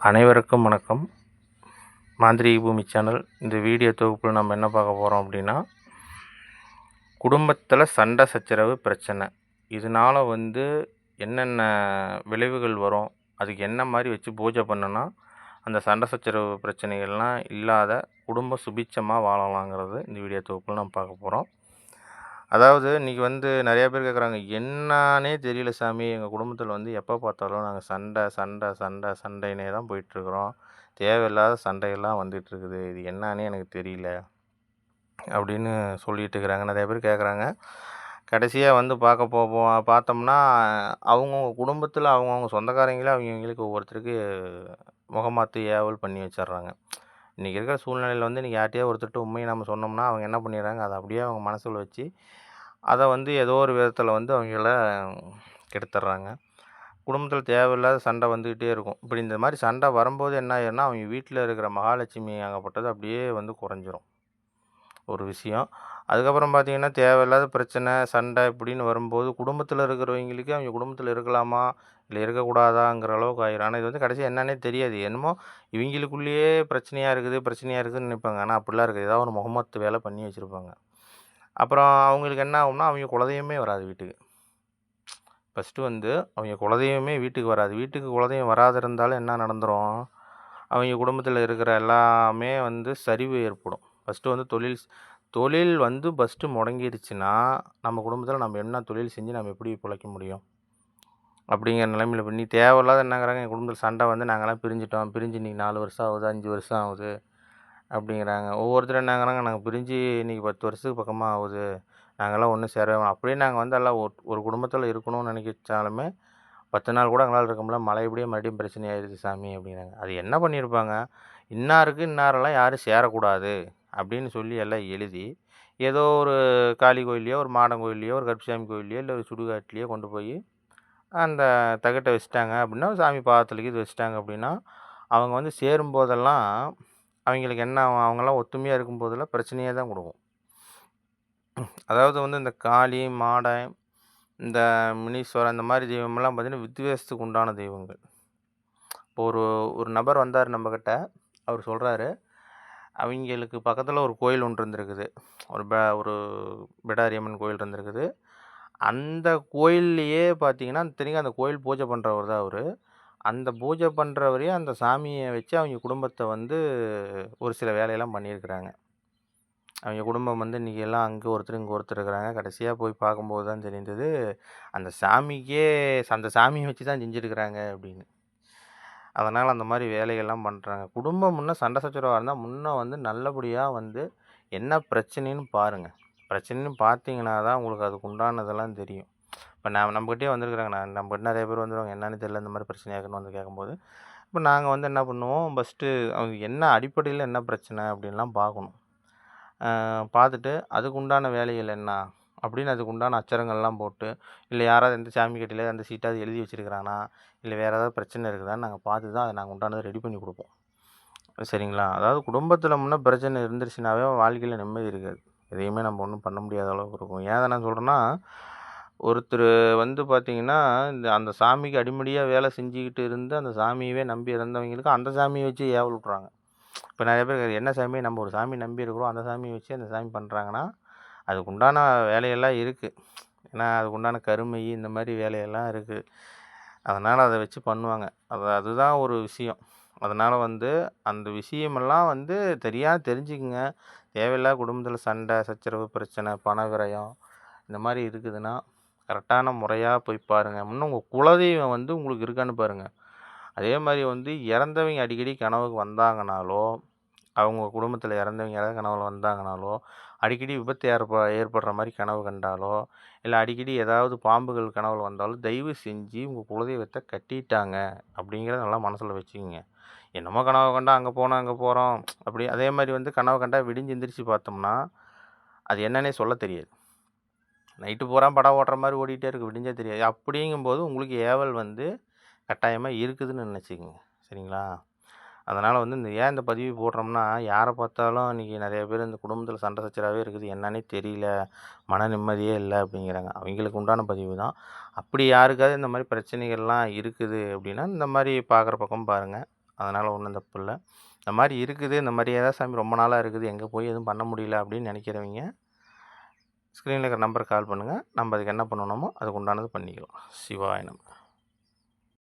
அனைவருக்கும் வணக்கம். மாந்திரிக பூமி சேனல். இந்த வீடியோ தொகுப்பில் நம்ம என்ன பார்க்க போகிறோம் அப்படின்னா குடும்பத்தில் சண்டை சச்சரவு பிரச்சனை. இதனால் வந்து என்னென்ன விளைவுகள் வரும் அதுக்கு என்ன மாதிரி வச்சு பூஜை பண்ணுனா அந்த சண்டை சச்சரவு பிரச்சனைகள்லாம் இல்லாத குடும்பம் சுபிச்சமாக வாழலாங்கிறது இந்த வீடியோ தொகுப்பில் நம்ம பார்க்க போகிறோம் அதாவது இன்றைக்கி வந்து நிறையா பேர் கேட்குறாங்க என்னானே தெரியல சாமி எங்கள் குடும்பத்தில் வந்து எப்போ பார்த்தாலும் நாங்கள் சண்டை சண்டை சண்டை சண்டைனே தான் போயிட்டுருக்குறோம். தேவையில்லாத சண்டையெல்லாம் வந்துட்டுருக்குது. இது என்னான்னே எனக்கு தெரியல அப்படின்னு சொல்லிட்டு இருக்கிறாங்க நிறைய பேர் கேட்குறாங்க. கடைசியாக வந்து பார்க்க போவோம். பார்த்தோம்னா அவங்கவுங்க குடும்பத்தில் அவங்கவுங்க சொந்தக்காரங்களே அவங்கவுங்களுக்கு ஒவ்வொருத்தருக்கு முகமாத்து ஏவல் பண்ணி வச்சிடுறாங்க. இன்றைக்கி இருக்கிற சூழ்நிலையில் வந்து இன்றைக்கி யார்கிட்டயோ ஒருத்தர்கிட்ட உண்மையை நம்ம சொன்னோம்னா அவங்க என்ன பண்ணிடுறாங்க? அதை அப்படியே அவங்க மனசில் வச்சு அதை வந்து ஏதோ ஒரு விதத்தில் வந்து அவங்கள கெடுத்துட்றாங்க. குடும்பத்தில் தேவையில்லாத சண்டை வந்துக்கிட்டே இருக்கும். இப்படி இந்த மாதிரி சண்டை வரும்போது என்ன ஆயிரும்னா அவங்க வீட்டில் இருக்கிற மகாலட்சுமி அங்கப்பட்டது அப்படியே வந்து குறைஞ்சிரும். ஒரு விஷயம். அதுக்கப்புறம் பார்த்திங்கன்னா தேவையில்லாத பிரச்சனை சண்டை இப்படின்னு வரும்போது குடும்பத்தில் இருக்கிறவங்களுக்கு அவங்க குடும்பத்தில் இருக்கலாமா? இல்லை இருக்கக்கூடாதாங்கிற அளவுக்கு ஆயிரும். ஆனால் இது வந்து கடைசியாக என்னன்னே தெரியாது. என்னமோ இவங்களுக்குள்ளேயே பிரச்சனையாக இருக்குது பிரச்சனையாக இருக்குதுன்னு நினைப்பாங்க. ஆனால் அப்படிலாம் இருக்குது. ஏதாவது ஒரு முகமத்து வேலை பண்ணி வச்சுருப்பாங்க. அப்புறம் அவங்களுக்கு என்ன ஆகும்னா அவங்க குலதெய்வமே வராது வீட்டுக்கு. ஃபஸ்ட்டு வந்து அவங்க குலதெய்வமே வீட்டுக்கு வராது. வீட்டுக்கு குலதெய்வம் வராது இருந்தாலும் என்ன நடந்துரும்? அவங்க குடும்பத்தில் இருக்கிற எல்லாமே வந்து சரிவு ஏற்படும். ஃபஸ்ட்டு வந்து தொழில் தொழில் வந்து ஃபஸ்ட்டு முடங்கிடுச்சுன்னா நம்ம குடும்பத்தில் நம்ம என்ன தொழில் செஞ்சு நம்ம எப்படி பிழைக்க முடியும்? அப்படிங்கிற நிலைமையில் நீ தேவையில்லாத என்னங்கிறாங்க எங்கள் குடும்பத்தில் சண்டை வந்து நாங்கள்லாம் பிரிஞ்சிட்டோம். பிரிஞ்சு இன்றைக்கி நாலு வருஷம் ஆகுது அஞ்சு வருஷம் ஆகுது. அப்படிங்கிறாங்க. ஒவ்வொருத்தரும் என்னங்கிறாங்க நாங்கள் பிரிஞ்சு இன்றைக்கி பத்து வருஷத்துக்கு பக்கமாக ஆகுது. நாங்கள்லாம் ஒன்றும் சேரவே அப்படியே நாங்கள் வந்து எல்லாம் ஒரு ஒரு குடும்பத்தில் இருக்கணும்னு நினைச்சாலுமே பத்து நாள் கூட எங்களால் இருக்க முடியல. மழைபடியே மறுபடியும் பிரச்சனை ஆயிடுச்சு சாமி அப்படிங்கிறாங்க. அது என்ன பண்ணியிருப்பாங்க இன்னாருக்கு இன்னாரெல்லாம் யாரும் சேரக்கூடாது அப்படின்னு சொல்லி எல்லாம் எழுதி ஏதோ ஒரு காளி கோயில்லையோ ஒரு மாடன் கோயில்லையோ ஒரு கருப்பசாமி கோயில்லையோ இல்லை ஒரு சுடுகாட்டிலையோ கொண்டு போய் அந்த தகட்டை வச்சுட்டாங்க அப்படின்னா சாமி பாதத்துலக்கு இது வச்சுட்டாங்க அப்படின்னா அவங்க வந்து சேரும்போதெல்லாம் அவங்களுக்கு என்ன ஆகும்? அவங்கெல்லாம் ஒத்துமையாக இருக்கும்போதெல்லாம் பிரச்சனையே தான் கொடுக்கும். அதாவது வந்து இந்த காளி மாடை இந்த முனீஸ்வரன் இந்த மாதிரி தெய்வமெல்லாம் பார்த்திங்கன்னா வித்வேஷத்துக்கு உண்டான தெய்வங்கள். இப்போ ஒரு ஒரு நபர் வந்தார் நம்மக்கிட்ட அவர் சொல்கிறாரு அவங்களுக்கு பக்கத்தில் ஒரு கோயில் ஒன்று இருந்திருக்குது. ஒரு ப ஒரு பிடாரியம்மன் கோயில் இருந்திருக்குது. அந்த கோயில்லையே பார்த்தீங்கன்னா இத்தனைக்கும் அந்த கோயில் பூஜை பண்ணுறவர் தான் அவர். அந்த பூஜை பண்ணுறவரையே அந்த சாமியை வச்சு அவங்க குடும்பத்தை வந்து ஒரு சில வேலையெல்லாம் பண்ணியிருக்கிறாங்க. அவங்க குடும்பம் வந்து இன்றைக்கி எல்லாம் அங்கே ஒருத்தர் இங்கே ஒருத்தர் இருக்கிறாங்க. கடைசியாக போய் பார்க்கும்போது தான் தெரிந்தது அந்த சாமிக்கே அந்த சாமியை வச்சு தான் செஞ்சுருக்கிறாங்க அப்படின்னு. அதனால் அந்த மாதிரி வேலைகள்லாம் பண்ணுறாங்க குடும்பம் முன்னே சண்டை சச்சரவாக இருந்தால் முன்னே வந்து நல்லபடியாக வந்து என்ன பிரச்சனைன்னு பாருங்கள் பிரச்சனைன்னு பார்த்தீங்கன்னா தான் உங்களுக்கு அதுக்கு உண்டானதெல்லாம் தெரியும். இப்போ நான் நம்மக்கிட்டே வந்திருக்கிறாங்க. நான் நம்மக்கிட்ட நிறைய பேர் வந்துடுவாங்க என்னன்னு தெரியல இந்த மாதிரி பிரச்சனையாக இருக்குன்னு வந்து கேட்கும்போது இப்போ நாங்கள் வந்து என்ன பண்ணுவோம்? ஃபஸ்ட்டு அவங்க என்ன அடிப்படையில் என்ன பிரச்சனை அப்படின்லாம் பார்க்கணும். பார்த்துட்டு அதுக்கு உண்டான வேலைகள் என்ன? அப்படின்னு அதுக்கு உண்டான அச்சரங்கள்லாம் போட்டு இல்லை யாராவது எந்த சாமி கட்டியில் அந்த சீட்டாவது எழுதி வச்சுருக்கிறானா? இல்லை வேறு ஏதாவது பிரச்சனை இருக்குதான்னு நாங்கள் பார்த்து தான் அதை நாங்கள் உண்டானதை ரெடி பண்ணி கொடுப்போம். சரிங்களா? அதாவது குடும்பத்தில் முன்னே பிரச்சனை இருந்துருச்சுனாவே வாழ்க்கையில் நிம்மதி இருக்காது. எதையுமே நம்ம ஒன்றும் பண்ண முடியாத அளவுக்கு இருக்கும். ஏன் நான் சொல்கிறேன்னா ஒருத்தர் வந்து பார்த்திங்கன்னா இந்த அந்த சாமிக்கு அடிமடியாக வேலை செஞ்சுக்கிட்டு இருந்து அந்த சாமியவே நம்பி இறந்தவங்களுக்கு அந்த சாமியை வச்சு ஏவல் விட்றாங்க இப்போ நிறைய பேர் என்ன சாமி? நம்ம ஒரு சாமி நம்பி இருக்கிறோம் அந்த சாமியை வச்சு அந்த சாமி பண்ணுறாங்கன்னா அதுக்கு உண்டான வேலையெல்லாம் இருக்குது ஏன்னா அதுக்கு உண்டான கருமை இந்த மாதிரி வேலையெல்லாம் இருக்குது அதனால் அதை வச்சு பண்ணுவாங்க. அது அதுதான் ஒரு விஷயம். அதனால் வந்து அந்த விஷயமெல்லாம் வந்து தெரியாத தெரிஞ்சுக்குங்க. தேவையில்லாத குடும்பத்தில் சண்டை சச்சரவு பிரச்சனை பண விரயம் இந்த மாதிரி இருக்குதுன்னா கரெக்டான முறையாக போய் பாருங்கள் இன்னும் உங்கள் குலதெய்வம் வந்து உங்களுக்கு இருக்கான்னு பாருங்கள் அதே மாதிரி வந்து இறந்தவங்க அடிக்கடி கனவுக்கு வந்தாங்கனாலோ அவங்க குடும்பத்தில் இறந்தவங்க யாராவது கனவுல வந்தாங்கனாலோ அடிக்கடி விபத்து ஏற்ப ஏற்படுற மாதிரி கனவு கண்டாலோ இல்லை அடிக்கடி ஏதாவது பாம்புகள் கனவுல வந்தாலும் தயவு செஞ்சு உங்கள் குலதெய்வத்தை கட்டிட்டாங்க அப்படிங்கிறத நல்லா மனசில் வச்சுக்கோங்க. என்னமோ கனவு கண்டா அங்கே போனோம் அங்கே போகிறோம் அப்படி அதே மாதிரி வந்து கனவு கண்டா விடிஞ்சு எந்திரிச்சு பார்த்தோம்னா அது என்னன்னே சொல்ல தெரியாது. நைட்டு பூரா படம் ஓட்டுற மாதிரி ஓடிட்டே இருக்குது விடிஞ்சே தெரியாது. அப்படிங்கும்போது உங்களுக்கு ஏவல் வந்து கட்டாயமாக இருக்குதுன்னு நினச்சிக்கோங்க. சரிங்களா? அதனால் வந்து இந்த ஏன் இந்த பதிவு போடுறோம்னா யாரை பார்த்தாலும் இன்றைக்கி நிறைய பேர் இந்த குடும்பத்தில் சண்டை சச்சராகவே இருக்குது. என்னன்னே தெரியல மன நிம்மதியே இல்லை அப்படிங்கிறாங்க. அவங்களுக்கு உண்டான பதிவு தான். அப்படி யாருக்காவது இந்த மாதிரி பிரச்சனைகள்லாம் இருக்குது அப்படின்னா இந்த மாதிரி பார்க்குற பக்கம் பாருங்கள் அதனால் ஒன்றும் தப்பு இல்லை. இந்த மாதிரி இருக்குது இந்த மாதிரி ஏதாவது சாமி ரொம்ப நாளாக இருக்குது எங்கே போய் எதுவும் பண்ண முடியல அப்படின்னு நினைக்கிறவங்க ஸ்க்ரீனில் இருக்கிற நம்பருக்கு கால் பண்ணுங்கள் நம்ம அதுக்கு என்ன பண்ணணுமோ அதுக்கு உண்டானது பண்ணிக்கலாம். சிவாய நம்ம